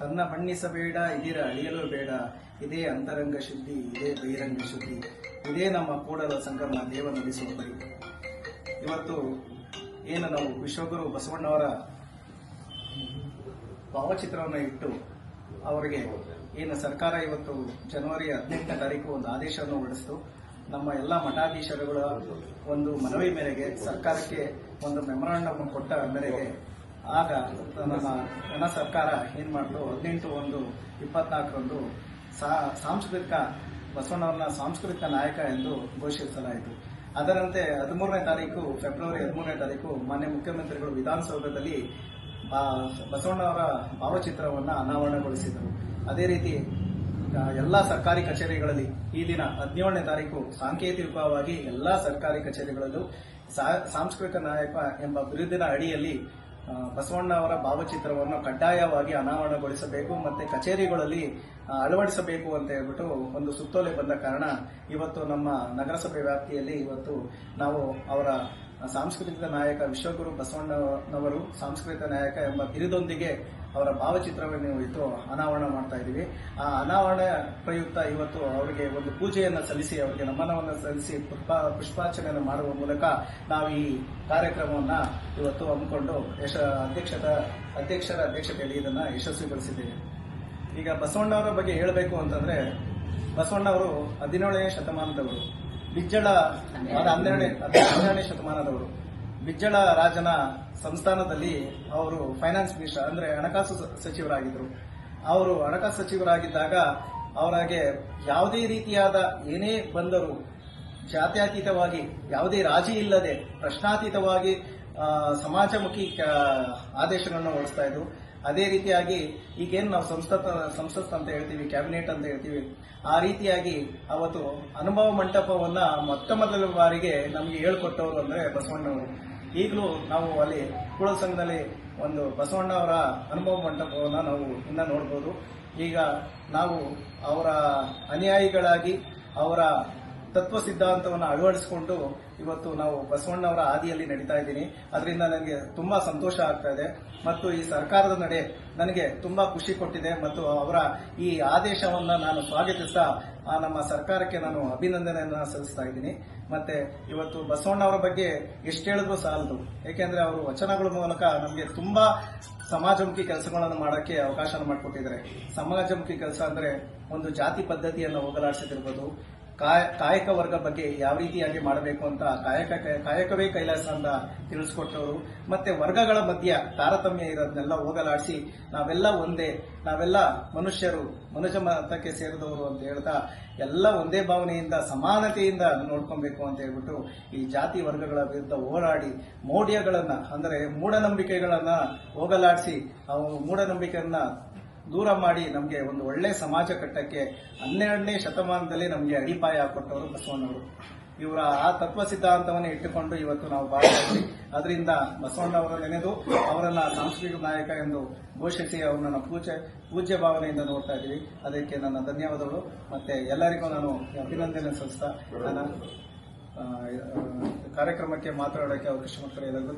ತನ್ನ ಬಣ್ಣಿಸಬೇಡ ಇದಿರ ಅಳಿಯಲು ಬೇಡ. ಇದೇ ಅಂತರಂಗ ಶುದ್ಧಿ, ಇದೇ ಬಹಿರಂಗ ಶುದ್ಧಿ. ಇದೇ ನಮ್ಮ ಕೂಡಲ ಸಂಗಮ ದೇವ ನಡೆಸುವ ಪರಿ ಇವತ್ತು ಏನು ನಾವು ವಿಶ್ವಗುರು ಬಸವಣ್ಣವರ ಭಾವಚಿತ್ರವನ್ನು ಇಟ್ಟು ಅವರಿಗೆ ಏನು ಸರ್ಕಾರ ಇವತ್ತು ಜನವರಿ ಹದಿನೆಂಟನೇ ತಾರೀಕು ಒಂದು ಆದೇಶವನ್ನು ಹೊರಡಿಸಿತು. ನಮ್ಮ ಎಲ್ಲ ಮಠಾಧೀಶರುಗಳ ಒಂದು ಮನವಿ ಮೇರೆಗೆ ಸರ್ಕಾರಕ್ಕೆ ಒಂದು ಮೆಮೊರಾಂಡಮ್ ಕೊಟ್ಟ ಮೇರೆಗೆ ಆಗ ನಮ್ಮ ಜನ ಸರ್ಕಾರ ಏನ್ ಮಾಡಿದ್ರು ಹದಿನೆಂಟು ಒಂದು ಇಪ್ಪತ್ನಾಲ್ಕರಂದು ಸಾಂಸ್ಕೃತಿಕ, ಬಸವಣ್ಣವರನ್ನ ಸಾಂಸ್ಕೃತಿಕ ನಾಯಕ ಎಂದು ಘೋಷಿಸಲಾಯಿತು. ಅದರಂತೆ ಹದಿಮೂರನೇ ತಾರೀಕು, ಫೆಬ್ರವರಿ ಹದಿಮೂರನೇ ತಾರೀಕು ಮಾನ್ಯ ಮುಖ್ಯಮಂತ್ರಿಗಳು ವಿಧಾನಸೌಧದಲ್ಲಿ ಬಸವಣ್ಣವರ ಭಾವಚಿತ್ರವನ್ನು ಅನಾವರಣಗೊಳಿಸಿದರು. ಅದೇ ರೀತಿ ಎಲ್ಲ ಸರ್ಕಾರಿ ಕಚೇರಿಗಳಲ್ಲಿ ಈ ದಿನ ಹದಿನೇಳನೇ ತಾರೀಕು ಸಾಂಕೇತಿಕವಾಗಿ ಎಲ್ಲಾ ಸರ್ಕಾರಿ ಕಚೇರಿಗಳಲ್ಲೂ ಸಾಂಸ್ಕೃತಿಕ ನಾಯಕ ಎಂಬ ಬಿರುದಿನ ಅಡಿಯಲ್ಲಿ ಬಸವಣ್ಣ ಅವರ ಭಾವಚಿತ್ರವನ್ನು ಕಡ್ಡಾಯವಾಗಿ ಅನಾವರಣಗೊಳಿಸಬೇಕು ಮತ್ತೆ ಕಚೇರಿಗಳಲ್ಲಿ ಅಳವಡಿಸಬೇಕು ಅಂತ ಹೇಳ್ಬಿಟ್ಟು ಒಂದು ಸುತ್ತೋಲೆ ಬಂದ ಕಾರಣ ಇವತ್ತು ನಮ್ಮ ನಗರಸಭೆ ವ್ಯಾಪ್ತಿಯಲ್ಲಿ ಇವತ್ತು ನಾವು ಅವರ ಸಾಂಸ್ಕೃತಿಕ ನಾಯಕ ವಿಶ್ವಗುರು ಬಸವಣ್ಣನವರು, ಸಾಂಸ್ಕೃತಿಕ ನಾಯಕ ಎಂಬ ಬಿರುದೊಂದಿಗೆ ಅವರ ಭಾವಚಿತ್ರವನ್ನು ಇವತ್ತು ಅನಾವರಣ ಮಾಡ್ತಾ ಇದ್ದೀವಿ. ಆ ಅನಾವರಣ ಪ್ರಯುಕ್ತ ಇವತ್ತು ಅವರಿಗೆ ಒಂದು ಪೂಜೆಯನ್ನು ಸಲ್ಲಿಸಿ, ಅವರಿಗೆ ನಮನವನ್ನು ಸಲ್ಲಿಸಿ, ಪುಷ್ಪ, ಪುಷ್ಪಾರ್ಚನೆಯನ್ನು ಮಾಡುವ ಮೂಲಕ ನಾವು ಈ ಕಾರ್ಯಕ್ರಮವನ್ನು ಇವತ್ತು ಹಮ್ಮಿಕೊಂಡು ಯಶ ಅಧ್ಯಕ್ಷದ ಅಧ್ಯಕ್ಷರ ಅಧ್ಯಕ್ಷತೆಯಲ್ಲಿ ಇದನ್ನು ಯಶಸ್ವಿಗೊಳಿಸಿದ್ದೇವೆ. ಈಗ ಬಸವಣ್ಣವರ ಬಗ್ಗೆ ಹೇಳಬೇಕು ಅಂತಂದ್ರೆ, ಬಸವಣ್ಣವರು ಹದಿನೇಳನೇ ಶತಮಾನದವರು. ಬಿಜ್ಜಳ ಹನ್ನೆರಡನೇ ಹನ್ನೆರಡನೇ ಶತಮಾನದವರು. ಬಿಜ್ಜಳ ರಾಜನ ಸಂಸ್ಥಾನದಲ್ಲಿ ಅವರು ಫೈನಾನ್ಸ್ ಮಿನಿಸ್ಟರ್ ಅಂದ್ರೆ ಹಣಕಾಸು ಸಚಿವರಾಗಿದ್ದರು ಅವರು ಹಣಕಾಸು ಸಚಿವರಾಗಿದ್ದಾಗ ಅವರಿಗೆ ಯಾವುದೇ ರೀತಿಯಾದ ಏನೇ ಬಂದರೂ ಜಾತ್ಯತೀತವಾಗಿ ಯಾವುದೇ ರಾಜಿ ಇಲ್ಲದೆ ಪ್ರಶ್ನಾತೀತವಾಗಿ ಸಮಾಜಮುಖಿ ಆದೇಶಗಳನ್ನು ಹೊರಡಿಸ್ತಾ ಇದ್ರು. ಅದೇ ರೀತಿಯಾಗಿ ಈಗೇನು ನಾವು ಸಂಸತ್ ಸಂಸತ್ ಅಂತ ಹೇಳ್ತೀವಿ, ಕ್ಯಾಬಿನೆಟ್ ಅಂತ ಹೇಳ್ತೀವಿ, ಆ ರೀತಿಯಾಗಿ ಅವತ್ತು ಅನುಭವ ಮಂಟಪವನ್ನ ಮೊತ್ತ ಮೊದಲ ಬಾರಿಗೆ ನಮಗೆ ಹೇಳ್ಕೊಟ್ಟವರು ಅಂದ್ರೆ ಬಸವಣ್ಣವರು. ಈಗಲೂ ನಾವು ಅಲ್ಲಿ ಕುಳ ಸಂಘದಲ್ಲಿ ಒಂದು ಬಸವಣ್ಣ ಅವರ ಅನುಭವ ಮಂಟಪವನ್ನ ನಾವು ಇನ್ನ ನೋಡ್ಬೋದು. ಈಗ ನಾವು ಅವರ ಅನುಯಾಯಿಗಳಾಗಿ ಅವರ ತತ್ವ ಸಿದ್ಧಾಂತವನ್ನು ಅಳವಡಿಸಿಕೊಂಡು ಇವತ್ತು ನಾವು ಬಸವಣ್ಣವರ ಹಾದಿಯಲ್ಲಿ ನಡೀತಾ ಇದ್ದೀನಿ. ಅದರಿಂದ ನನಗೆ ತುಂಬಾ ಸಂತೋಷ ಆಗ್ತಾ ಇದೆ. ಮತ್ತು ಈ ಸರ್ಕಾರದ ನಡೆ ನನಗೆ ತುಂಬಾ ಖುಷಿ ಕೊಟ್ಟಿದೆ. ಮತ್ತು ಅವರ ಈ ಆದೇಶವನ್ನು ನಾನು ಸ್ವಾಗತಿಸ್ತಾ, ಆ ನಮ್ಮ ಸರ್ಕಾರಕ್ಕೆ ನಾನು ಅಭಿನಂದನೆಯನ್ನು ಸಲ್ಲಿಸ್ತಾ ಇದ್ದೀನಿ. ಮತ್ತೆ ಇವತ್ತು ಬಸವಣ್ಣವರ ಬಗ್ಗೆ ಎಷ್ಟು ಹೇಳಿದ್ರು ಸಾಲದು. ಏಕೆಂದ್ರೆ ಅವರು ವಚನಗಳ ಮೂಲಕ ನಮಗೆ ತುಂಬಾ ಸಮಾಜಮುಖಿ ಕೆಲಸಗಳನ್ನು ಮಾಡೋಕ್ಕೆ ಅವಕಾಶ ಮಾಡಿಕೊಟ್ಟಿದ್ದಾರೆ. ಸಮಾಜಮುಖಿ ಕೆಲಸ ಅಂದ್ರೆ ಒಂದು ಜಾತಿ ಪದ್ಧತಿಯನ್ನು ಹೋಗಲಾಡಿಸಿದಿರ್ಬೋದು. ಕಾಯಕ ವರ್ಗ ಬಗ್ಗೆ ಯಾವ ರೀತಿಯಾಗಿ ಮಾಡಬೇಕು ಅಂತ ಕಾಯಕ, ಕಾಯಕವೇ ಕೈಲಾಸ ಅಂತ ತಿಳಿಸ್ಕೊಟ್ಟವರು. ಮತ್ತೆ ವರ್ಗಗಳ ಮಧ್ಯ ತಾರತಮ್ಯ ಇರೋದನ್ನೆಲ್ಲ ಹೋಗಲಾಡಿಸಿ ನಾವೆಲ್ಲ ಒಂದೇ, ನಾವೆಲ್ಲ ಮನುಷ್ಯರು, ಮನುಷ್ಯ ಮತಕ್ಕೆ ಸೇರಿದವರು ಅಂತ ಹೇಳ್ತಾ ಎಲ್ಲ ಒಂದೇ ಭಾವನೆಯಿಂದ, ಸಮಾನತೆಯಿಂದ ನೋಡ್ಕೊಬೇಕು ಅಂತ ಹೇಳ್ಬಿಟ್ಟು ಈ ಜಾತಿ ವರ್ಗಗಳ ವಿರುದ್ಧ ಹೋರಾಡಿ ಮೌಢ್ಯಗಳನ್ನ ಅಂದ್ರೆ ಮೂಢನಂಬಿಕೆಗಳನ್ನ ಹೋಗಲಾಡಿಸಿ ಅವು ಮೂಢನಂಬಿಕೆಯನ್ನ ದೂರ ಮಾಡಿ ನಮಗೆ ಒಂದು ಒಳ್ಳೆ ಸಮಾಜ ಕಟ್ಟಕ್ಕೆ ಹನ್ನೆರಡನೇ ಶತಮಾನದಲ್ಲಿ ನಮಗೆ ಅಡಿಪಾಯ ಹಾಕೊಟ್ಟವರು ಬಸವಣ್ಣವರು. ಇವರ ಆ ತತ್ವ ಸಿದ್ಧಾಂತವನ್ನು ಇಟ್ಟುಕೊಂಡು ಇವತ್ತು ನಾವು ಭಾಗವಹಿಸಿ ಅದರಿಂದ ಬಸವಣ್ಣವರ ನೆನೆದು ಅವರನ್ನ ಸಾಂಸ್ಕೃತಿಕ ನಾಯಕ ಎಂದು ಘೋಷಿಸಿ ಅವರನ್ನ ಪೂಜೆ ಪೂಜ್ಯ ಭಾವನೆಯಿಂದ ನೋಡ್ತಾ ಇದ್ದೀವಿ. ಅದಕ್ಕೆ ನನ್ನ ಧನ್ಯವಾದಗಳು. ಮತ್ತೆ ಎಲ್ಲರಿಗೂ ನಾನು ಅಭಿನಂದನೆ ಸಲ್ಲಿಸ್ತಾ, ನನ್ನ ಕಾರ್ಯಕ್ರಮಕ್ಕೆ ಮಾತನಾಡೋಕ್ಕೆ ಅವಕಾಶ ಮಾಡ್ತಾರೆ ಎಲ್ಲರಿಗೂ